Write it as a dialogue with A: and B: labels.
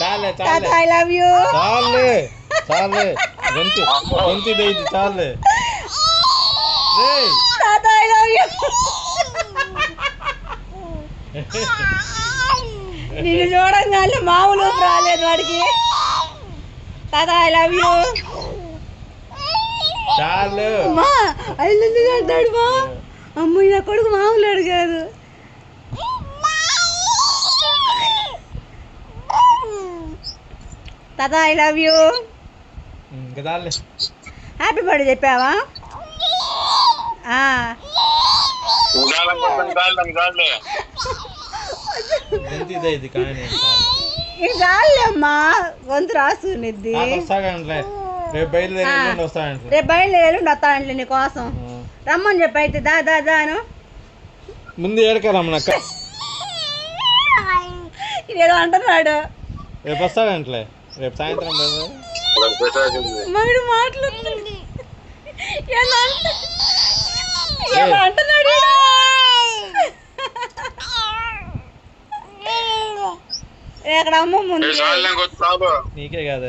A: చాలే
B: చాలే.
C: I love you
B: చాలే చాలే. గొంతు గొంతు ఇది చాలే.
C: తాత ఐ లవ్ యూ నిన్ను చూడంగానే మామూలు రాలేదు వాడికి. తాత ఐ లవ్ యూ
B: చాలు.
C: అమ్మా అల్లుంది అంటాడు మా. అమ్మ నా కొడుకు మామూలు అడిగాడు తాత I love you happy birthday చెప్పావా
A: చాలే
B: గొంతు
C: రాసునిద్ది
B: రేపు బయలుదేరి. ఎల్లుండి
C: నీ కోసం. రమ్మని చెప్పి అయితే దా దా దాను
B: ముందు ఏడకరమ్మనక్క
C: ఇదేదో అంటున్నాడు
B: రేపు వస్తాడంట్లే రేపు సాయంత్రం
C: మగడు అంట- ఏదో అంటున్నాడు ఈడు. ఇక్కడ అమ్మ ముందు.
B: నీకే కాదు.